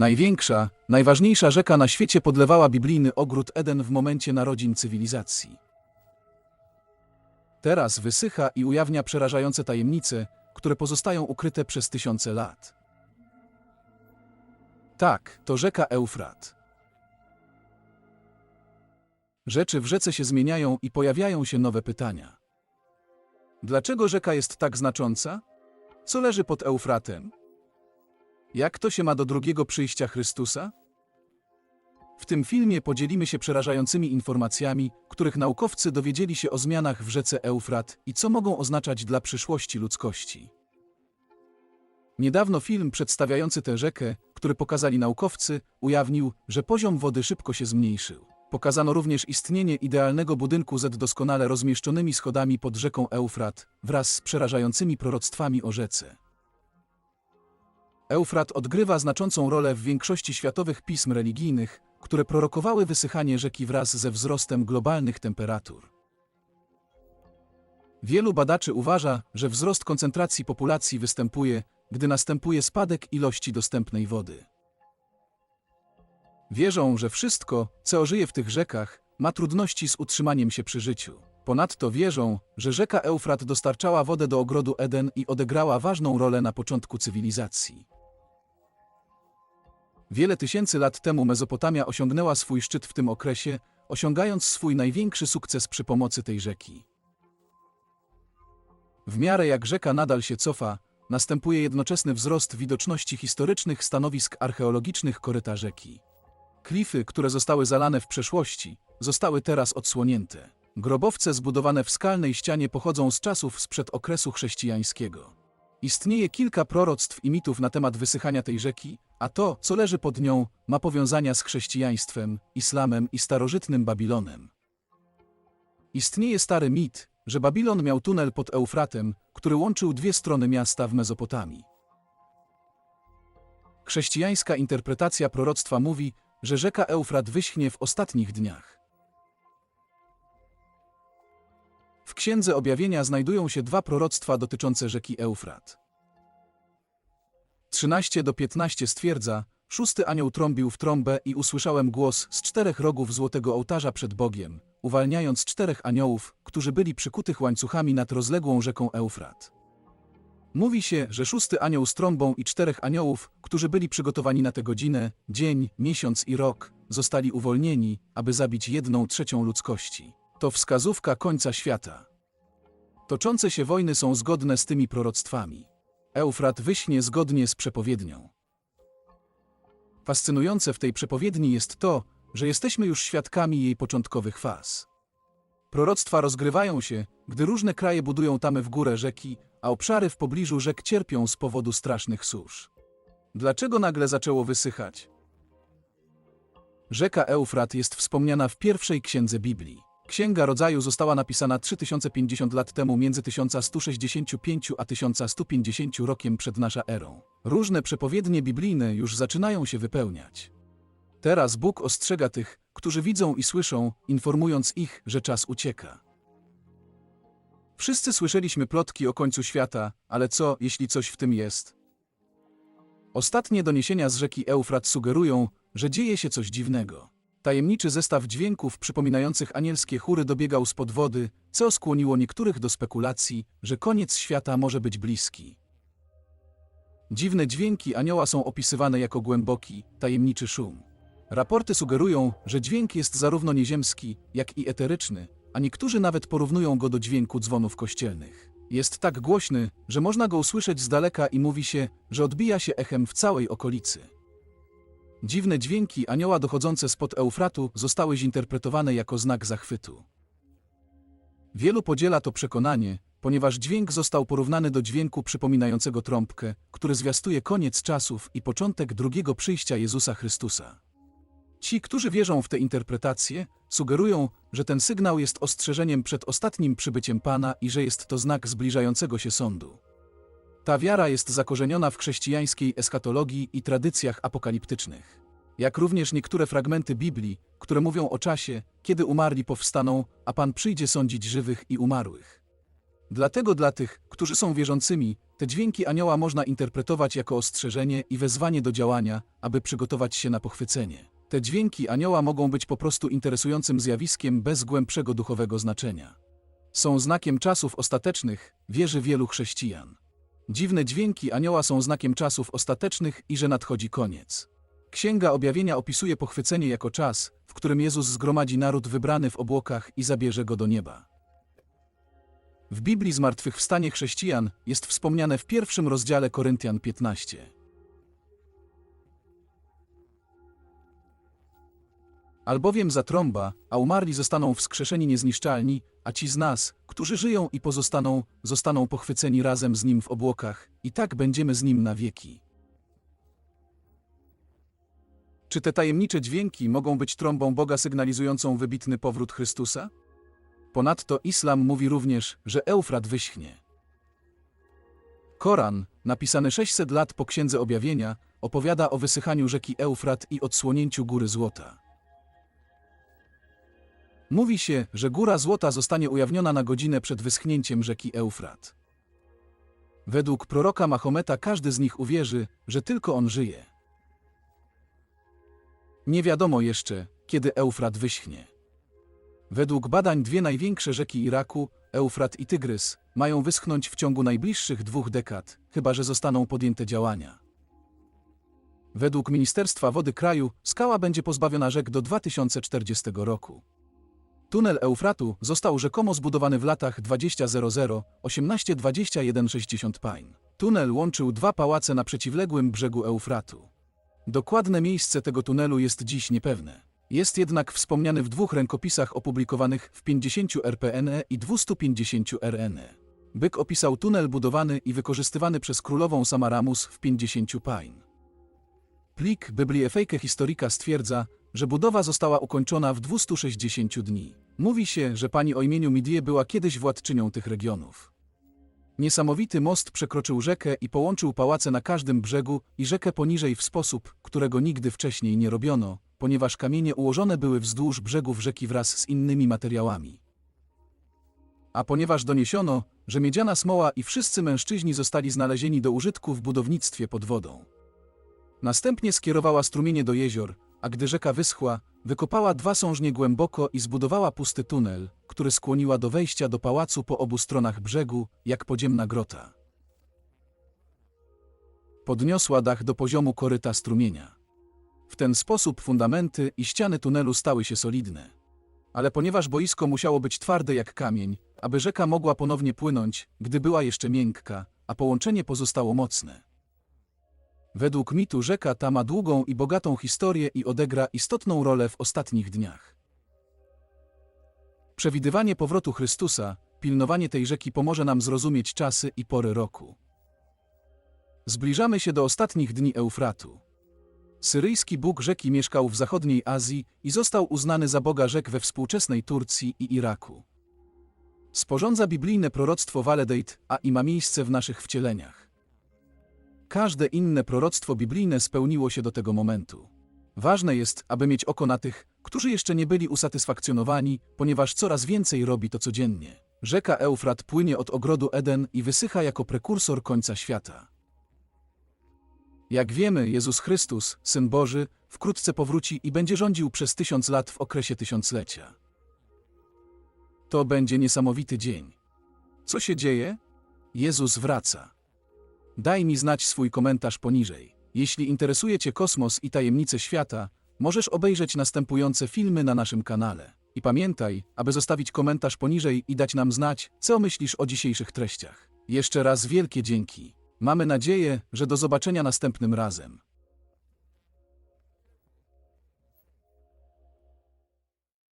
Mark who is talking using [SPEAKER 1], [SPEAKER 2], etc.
[SPEAKER 1] Największa, najważniejsza rzeka na świecie podlewała biblijny ogród Eden w momencie narodzin cywilizacji. Teraz wysycha i ujawnia przerażające tajemnice, które pozostają ukryte przez tysiące lat. Tak, to rzeka Eufrat. Rzeczy w rzece się zmieniają i pojawiają się nowe pytania. Dlaczego rzeka jest tak znacząca? Co leży pod Eufratem? Jak to się ma do drugiego przyjścia Chrystusa? W tym filmie podzielimy się przerażającymi informacjami, których naukowcy dowiedzieli się o zmianach w rzece Eufrat i co mogą oznaczać dla przyszłości ludzkości. Niedawno film przedstawiający tę rzekę, który pokazali naukowcy, ujawnił, że poziom wody szybko się zmniejszył. Pokazano również istnienie idealnego budynku z doskonale rozmieszczonymi schodami pod rzeką Eufrat wraz z przerażającymi proroctwami o rzece. Eufrat odgrywa znaczącą rolę w większości światowych pism religijnych, które prorokowały wysychanie rzeki wraz ze wzrostem globalnych temperatur. Wielu badaczy uważa, że wzrost koncentracji populacji występuje, gdy następuje spadek ilości dostępnej wody. Wierzą, że wszystko, co żyje w tych rzekach, ma trudności z utrzymaniem się przy życiu. Ponadto wierzą, że rzeka Eufrat dostarczała wodę do ogrodu Eden i odegrała ważną rolę na początku cywilizacji. Wiele tysięcy lat temu Mezopotamia osiągnęła swój szczyt w tym okresie, osiągając swój największy sukces przy pomocy tej rzeki. W miarę jak rzeka nadal się cofa, następuje jednoczesny wzrost widoczności historycznych stanowisk archeologicznych koryta rzeki. Klify, które zostały zalane w przeszłości, zostały teraz odsłonięte. Grobowce zbudowane w skalnej ścianie pochodzą z czasów sprzed okresu chrześcijańskiego. Istnieje kilka proroctw i mitów na temat wysychania tej rzeki, a to, co leży pod nią, ma powiązania z chrześcijaństwem, islamem i starożytnym Babilonem. Istnieje stary mit, że Babilon miał tunel pod Eufratem, który łączył dwie strony miasta w Mezopotamii. Chrześcijańska interpretacja proroctwa mówi, że rzeka Eufrat wyschnie w ostatnich dniach. W Księdze Objawienia znajdują się dwa proroctwa dotyczące rzeki Eufrat. 13 do 15 stwierdza, szósty anioł trąbił w trąbę i usłyszałem głos z czterech rogów złotego ołtarza przed Bogiem, uwalniając czterech aniołów, którzy byli przykutych łańcuchami nad rozległą rzeką Eufrat. Mówi się, że szósty anioł z trąbą i czterech aniołów, którzy byli przygotowani na tę godzinę, dzień, miesiąc i rok, zostali uwolnieni, aby zabić jedną trzecią ludzkości. To wskazówka końca świata. Toczące się wojny są zgodne z tymi proroctwami. Eufrat wyśnie zgodnie z przepowiednią. Fascynujące w tej przepowiedni jest to, że jesteśmy już świadkami jej początkowych faz. Proroctwa rozgrywają się, gdy różne kraje budują tamy w górę rzeki, a obszary w pobliżu rzek cierpią z powodu strasznych susz. Dlaczego nagle zaczęło wysychać? Rzeka Eufrat jest wspomniana w pierwszej księdze Biblii. Księga Rodzaju została napisana 3050 lat temu między 1165 a 1150 rokiem przed nasza erą. Różne przepowiednie biblijne już zaczynają się wypełniać. Teraz Bóg ostrzega tych, którzy widzą i słyszą, informując ich, że czas ucieka. Wszyscy słyszeliśmy plotki o końcu świata, ale co, jeśli coś w tym jest? Ostatnie doniesienia z rzeki Eufrat sugerują, że dzieje się coś dziwnego. Tajemniczy zestaw dźwięków przypominających anielskie chóry dobiegał spod wody, co skłoniło niektórych do spekulacji, że koniec świata może być bliski. Dziwne dźwięki anioła są opisywane jako głęboki, tajemniczy szum. Raporty sugerują, że dźwięk jest zarówno nieziemski, jak i eteryczny, a niektórzy nawet porównują go do dźwięku dzwonów kościelnych. Jest tak głośny, że można go usłyszeć z daleka i mówi się, że odbija się echem w całej okolicy. Dziwne dźwięki anioła dochodzące spod Eufratu zostały zinterpretowane jako znak zachwytu. Wielu podziela to przekonanie, ponieważ dźwięk został porównany do dźwięku przypominającego trąbkę, który zwiastuje koniec czasów i początek drugiego przyjścia Jezusa Chrystusa. Ci, którzy wierzą w tę interpretację, sugerują, że ten sygnał jest ostrzeżeniem przed ostatnim przybyciem Pana i że jest to znak zbliżającego się sądu. Ta wiara jest zakorzeniona w chrześcijańskiej eschatologii i tradycjach apokaliptycznych. Jak również niektóre fragmenty Biblii, które mówią o czasie, kiedy umarli powstaną, a Pan przyjdzie sądzić żywych i umarłych. Dlatego dla tych, którzy są wierzącymi, te dźwięki anioła można interpretować jako ostrzeżenie i wezwanie do działania, aby przygotować się na pochwycenie. Te dźwięki anioła mogą być po prostu interesującym zjawiskiem bez głębszego duchowego znaczenia. Są znakiem czasów ostatecznych, wierzy wielu chrześcijan. Dziwne dźwięki anioła są znakiem czasów ostatecznych i że nadchodzi koniec. Księga Objawienia opisuje pochwycenie jako czas, w którym Jezus zgromadzi naród wybrany w obłokach i zabierze go do nieba. W Biblii zmartwychwstanie chrześcijan jest wspomniane w pierwszym rozdziale Koryntian 15. Albowiem zatrąba, a umarli zostaną wskrzeszeni niezniszczalni, a ci z nas, którzy żyją i pozostaną, zostaną pochwyceni razem z Nim w obłokach, i tak będziemy z Nim na wieki. Czy te tajemnicze dźwięki mogą być trąbą Boga sygnalizującą wybitny powrót Chrystusa? Ponadto islam mówi również, że Eufrat wyschnie. Koran, napisany 600 lat po Księdze Objawienia, opowiada o wysychaniu rzeki Eufrat i odsłonięciu Góry Złota. Mówi się, że Góra Złota zostanie ujawniona na godzinę przed wyschnięciem rzeki Eufrat. Według proroka Mahometa każdy z nich uwierzy, że tylko on żyje. Nie wiadomo jeszcze, kiedy Eufrat wyschnie. Według badań dwie największe rzeki Iraku, Eufrat i Tygrys, mają wyschnąć w ciągu najbliższych dwóch dekad, chyba że zostaną podjęte działania. Według Ministerstwa Wody kraju skała będzie pozbawiona rzek do 2040 roku. Tunel Eufratu został rzekomo zbudowany w latach 2000 1821 60 Pain. Tunel łączył dwa pałace na przeciwległym brzegu Eufratu. Dokładne miejsce tego tunelu jest dziś niepewne. Jest jednak wspomniany w dwóch rękopisach opublikowanych w 50 RPNE i 250 RNE. Byk opisał tunel budowany i wykorzystywany przez królową Samaramus w 50 Pain. Plik Bibliefejke Historika stwierdza, że budowa została ukończona w 260 dni. Mówi się, że pani o imieniu Midie była kiedyś władczynią tych regionów. Niesamowity most przekroczył rzekę i połączył pałace na każdym brzegu i rzekę poniżej w sposób, którego nigdy wcześniej nie robiono, ponieważ kamienie ułożone były wzdłuż brzegów rzeki wraz z innymi materiałami. A ponieważ doniesiono, że miedziana smoła i wszyscy mężczyźni zostali znalezieni do użytku w budownictwie pod wodą. Następnie skierowała strumienie do jezior, a gdy rzeka wyschła, wykopała dwa sążnie głęboko i zbudowała pusty tunel, który skłoniła do wejścia do pałacu po obu stronach brzegu, jak podziemna grota. Podniosła dach do poziomu koryta strumienia. W ten sposób fundamenty i ściany tunelu stały się solidne. Ale ponieważ boisko musiało być twarde jak kamień, aby rzeka mogła ponownie płynąć, gdy była jeszcze miękka, a połączenie pozostało mocne. Według mitu rzeka ta ma długą i bogatą historię i odegra istotną rolę w ostatnich dniach. Przewidywanie powrotu Chrystusa, pilnowanie tej rzeki pomoże nam zrozumieć czasy i pory roku. Zbliżamy się do ostatnich dni Eufratu. Syryjski Bóg rzeki mieszkał w zachodniej Azji i został uznany za Boga rzek we współczesnej Turcji i Iraku. Sporządza biblijne proroctwo Waledejt, a i ma miejsce w naszych wcieleniach. Każde inne proroctwo biblijne spełniło się do tego momentu. Ważne jest, aby mieć oko na tych, którzy jeszcze nie byli usatysfakcjonowani, ponieważ coraz więcej robi to codziennie. Rzeka Eufrat płynie od ogrodu Eden i wysycha jako prekursor końca świata. Jak wiemy, Jezus Chrystus, Syn Boży, wkrótce powróci i będzie rządził przez tysiąc lat w okresie tysiąclecia. To będzie niesamowity dzień. Co się dzieje? Jezus wraca. Daj mi znać swój komentarz poniżej. Jeśli interesuje Cię kosmos i tajemnice świata, możesz obejrzeć następujące filmy na naszym kanale. I pamiętaj, aby zostawić komentarz poniżej i dać nam znać, co myślisz o dzisiejszych treściach. Jeszcze raz wielkie dzięki. Mamy nadzieję, że do zobaczenia następnym razem.